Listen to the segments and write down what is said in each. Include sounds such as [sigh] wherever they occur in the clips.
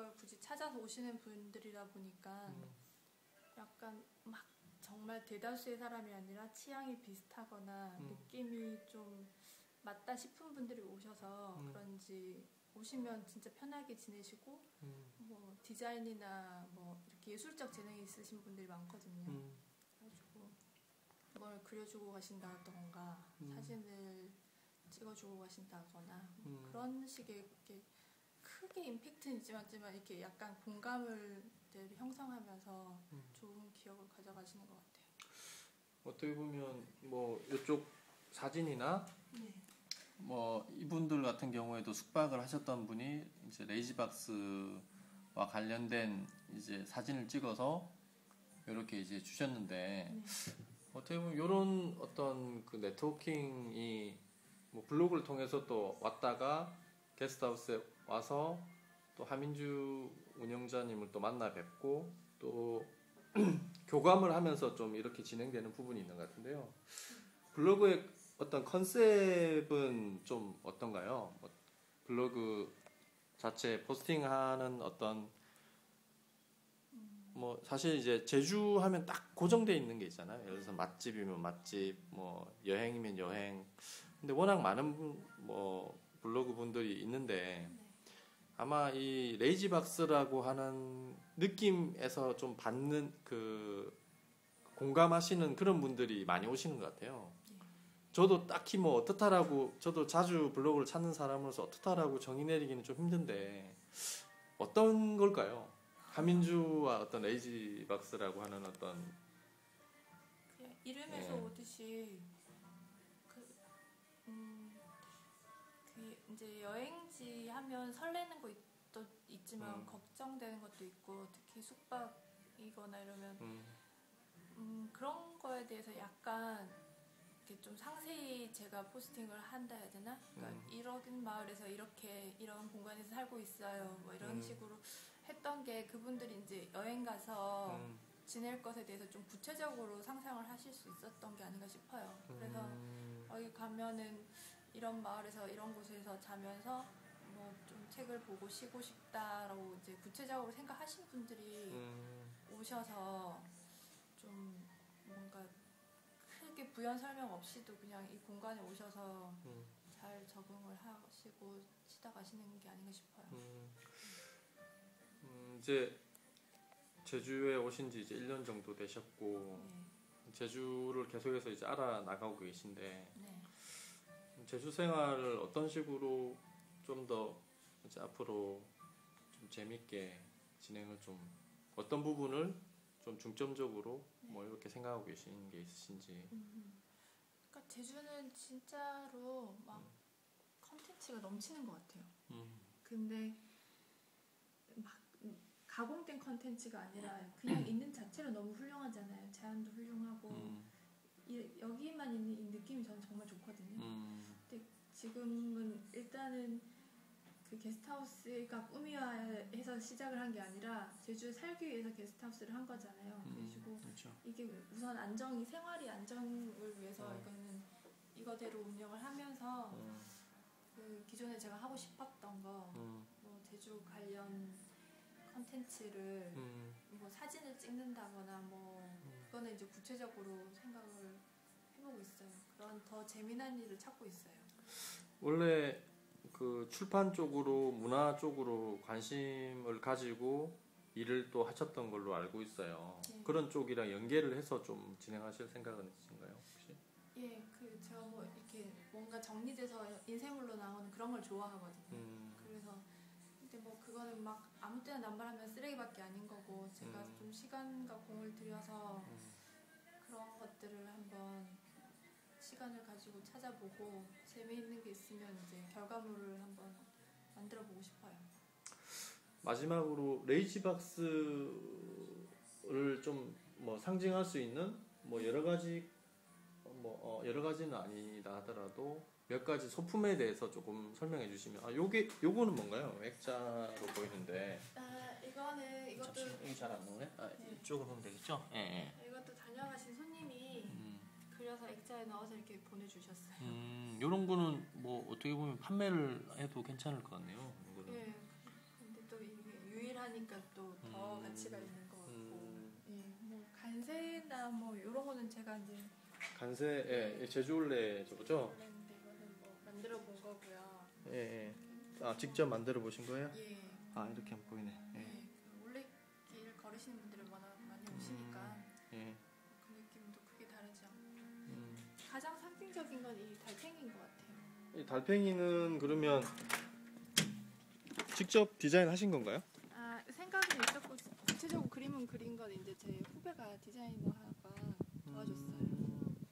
이걸 굳이 찾아서 오시는 분들이다 보니까 음. 약간 막 정말 대다수의 사람이 아니라 취향이 비슷하거나 음. 느낌이 좀 맞다 싶은 분들이 오셔서 음. 그런지 오시면 진짜 편하게 지내시고 음. 뭐 디자인이나 뭐 이렇게 예술적 재능이 있으신 분들이 많거든요. 음. 그래가지고 뭘 그려주고 가신다던가 음. 사진을 찍어주고 가신다거나. 그런 식의 이렇게 크게 임팩트는 있지만 지만 이렇게 약간 공감을 늘 형성하면서 음. 좋은 기억을 가져가시는 것 같아요. 어떻게 보면 뭐 이쪽 사진이나 네. 뭐 이분들 같은 경우에도 숙박을 하셨던 분이 이제 레이지박스와 관련된 이제 사진을 찍어서 이렇게 이제 주셨는데 네. 어떻게 보면 이런 어떤 그 네트워킹이 뭐 블로그를 통해서 또 왔다가 게스트하우스에 와서 또 하민주 운영자님을 또 만나 뵙고 또 [clears throat] 교감을 하면서 좀 이렇게 진행되는 부분이 있는 것 같은데요. 블로그의 어떤 컨셉은 좀 어떤가요? 뭐 블로그 자체 포스팅하는 어떤 뭐 사실 이제 제주 하면 딱 고정돼 있는 게 있잖아요. 예를 들어서 맛집이면 맛집, 뭐 여행이면 여행. 근데 워낙 많은 분- 뭐 블로그 분들이 있는데 네. 아마 이 레이지박스라고 하는 느낌에서 좀 받는 그 공감하시는 그런 분들이 많이 오시는 것 같아요. 네. 저도 딱히 뭐 어떻다라고 저도 자주 블로그를 찾는 사람으로서 어떻다라고 정의 내리기는 좀 힘든데 어떤 걸까요? 하민주와 어떤 레이지박스라고 하는 어떤 이름에서 네. 오듯이 그, 음, 그 이제 여행지 하면 설레는 거 있, 있지만 음. 걱정되는 것도 있고 특히 숙박이거나 이러면 음, 음, 그런 거에 대해서 약간 이렇게 좀 상세히 제가 포스팅을 한다 해야 되나? 그러니까 음. 이런 마을에서 이렇게 이런 공간에서 살고 있어요. 뭐 이런 음. 식으로 했던 게 그분들이 이제 여행 가서 음, 지낼 것에 대해서 좀 구체적으로 상상을 하실 수 있었던 게 아닌가 싶어요. 그래서 음, 여기 가면은 이런 마을에서 이런 곳에서 자면서 뭐 좀 책을 보고 쉬고 싶다라고 이제 구체적으로 생각하신 분들이 음, 오셔서 좀 뭔가 크게 부연 설명 없이도 그냥 이 공간에 오셔서 음, 잘 적응을 하시고 치다 가시는 게 아닌가 싶어요. 음. 음, 이제 제주에 오신 지 이제 1년 정도 되셨고 네. 제주를 계속해서 이제 알아 나가고 계신데 네. 제주 생활을 어떤 식으로 좀 더 이제 앞으로 좀 재밌게 진행을 좀 어떤 부분을 좀 중점적으로 뭐 이렇게 생각하고 계신 게 있으신지 음. 그러니까 제주는 진짜로 막 컨텐츠가 넘치는 것 같아요. 음, 근데 막 가공된 컨텐츠가 아니라 그냥 있는 자체로 너무 훌륭하잖아요. 자연도 훌륭하고 음, 이- 여기만 있는 이 느낌이 저는 정말 좋거든요. 음, 지금은 일단은 그 게스트하우스가 꿈이야 해서 시작을 한 게 아니라 제주에 살기 위해서 게스트하우스를 한 거잖아요. 그래가지고 그렇죠. 이게 우선 안정이 생활이 안정을 위해서 음. 이거는 이거대로 운영을 하면서 음, 그 기존에 제가 하고 싶었던 거 음, 뭐 제주 관련 컨텐츠를 음, 뭐 사진을 찍는다거나 뭐 그거는 이제 구체적으로 생각을 해보고 있어요. 그런 더 재미난 일을 찾고 있어요. 원래 그 출판 쪽으로 문화 쪽으로 관심을 가지고 일을 또 하셨던 걸로 알고 있어요. 네. 그런 쪽이랑 연계를 해서 좀 진행하실 생각은 있으신가요? 혹시? 예, 그 제가 뭐 이렇게 뭔가 정리돼서 인쇄물로 나오는 그런 걸 좋아하거든요. 음, 그래서 근데 뭐 그거는 막 아무 때나 남발하면 쓰레기밖에 아닌 거고 제가 음. 좀 시간과 공을 들여서 음, 그런 것들을 한번 시간을 가지고 찾아보고 재미있는 게 있으면 이제 결과물을 한번 만들어 보고 싶어요. 마지막으로 레이지박스를 좀 뭐 상징할 수 있는 뭐 여러 가지 뭐 어, 여러 가지는 아니다 하더라도 몇 가지 소품에 대해서 조금 설명해 주시면 아 요게 요거는 뭔가요? 액자로 보이는데 아 이거는 이것도 이게 잘 안 나오네. 아, 네. 이쪽으로 보면 되겠죠? 예. 예. 이것도 다녀가신 손님이 음, 그려서 액자에 넣어서 이렇게 보내주셨어요. 음, 요런 거는 뭐 어떻게 보면 판매를 해도 괜찮을 것 같네요. 이거는. 예. 근데 또 이게 하니까 또 더 음. 가치가 있는 것 같고 음. 예, 뭐 간세나 뭐 이런 거는 제가 이제 간세 예, 제주올레 저거죠? 원래인데 이거는 뭐 만들어 본 거고요. 예, 예. 아 직접 만들어 보신 거예요? 예. 아 이렇게 안 보이네. 예. 예, 그 올레길 걸으시는 분들은 워낙 많이 오시니까 예. 가장 상징적인 건 이 달팽이인 것 같아요. 이 달팽이는 그러면 직접 디자인하신 건가요? 아 생각은 있었고 구체적으로 그림은 그린 건 이제 제 후배가 디자이너가 도와줬어요. 음.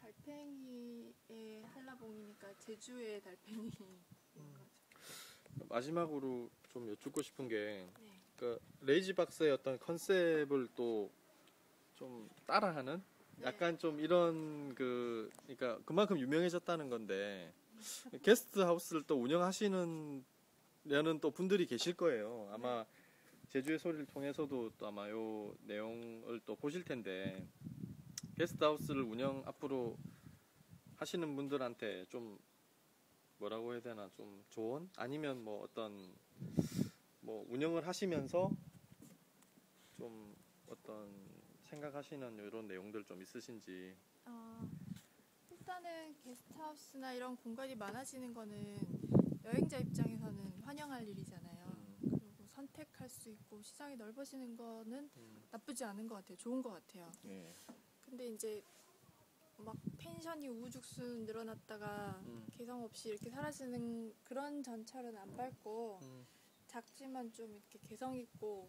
달팽이의 한라봉이니까 제주의 달팽이인 거죠. 마지막으로 좀 여쭙고 싶은 게 네. 그 레이지 박스의 어떤 컨셉을 또 좀 따라하는 네. 약간 좀 이런 그 그러니까 그만큼 유명해졌다는 건데 게스트 하우스를 또 운영하시는 려는 또 분들이 계실 거예요. 아마 제주의 소리를 통해서도 또 아마 요 내용을 또 보실 텐데 게스트 하우스를 운영 앞으로 하시는 분들한테 좀 뭐라고 해야 되나 좀 조언 아니면 뭐 어떤 뭐 운영을 하시면서 좀 어떤 생각하시는 이런 내용들 좀 있으신지 어, 일단은 게스트하우스나 이런 공간이 많아지는 거는 여행자 입장에서는 환영할 일이잖아요. 음. 그리고 선택할 수 있고 시장이 넓어지는 거는 나쁘지 않은 것 같아요. 좋은 것 같아요. 예. 근데 이제 막 펜션이 우후죽순 늘어났다가 음. 개성 없이 이렇게 사라지는 그런 전철은 안 밟고 음. 작지만 좀 이렇게 개성 있고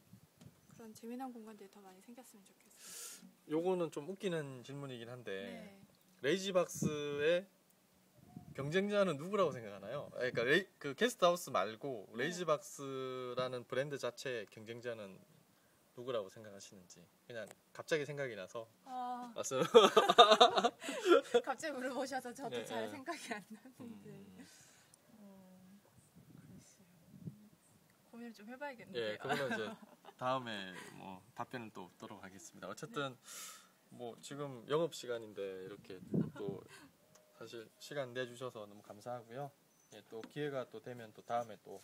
그런 재미난 공간들이 더 많이 생겼으면 좋겠어요. 요거는 좀 웃기는 질문이긴 한데 네. 레이지박스의 경쟁자는 누구라고 생각하나요? 아, 그러니까 레이, 그 게스트하우스 말고 네. 레이지박스라는 브랜드 자체의 경쟁자는 누구라고 생각하시는지 그냥 갑자기 생각이 나서 아, 말씀. [laughs] 갑자기 물어보셔서 저도 네, 잘 네. 생각이 안 나는데. 음. 어. 고민을 좀 해봐야겠네요. 예, 그거는 이제 [laughs] 다음에 뭐 답변을 또 얻도록 하겠습니다. 어쨌든 뭐 지금 영업 시간인데 이렇게 또 사실 시간 내주셔서 너무 감사하고요. 예, 또 기회가 또 되면 또 다음에 또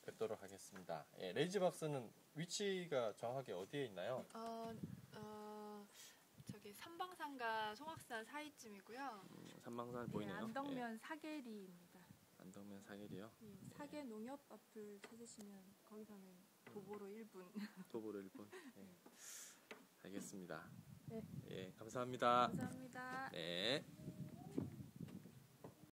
뵙도록 하겠습니다. 예, 레이지박스는 위치가 정확하게 어디에 있나요? 어, 어, 저기 삼방산과 송악산 사이쯤이고요. 음, 산망산 네, 보이네요. 안덕면 사계리입니다. 예, 안덕면 사길이요. 이 사계 농협 앞을 찾으시면 거기서는 도보로 1분. [laughs] 도보로 1분. 예. 알겠습니다. 네. 예, 감사합니다. 감사합니다. 네.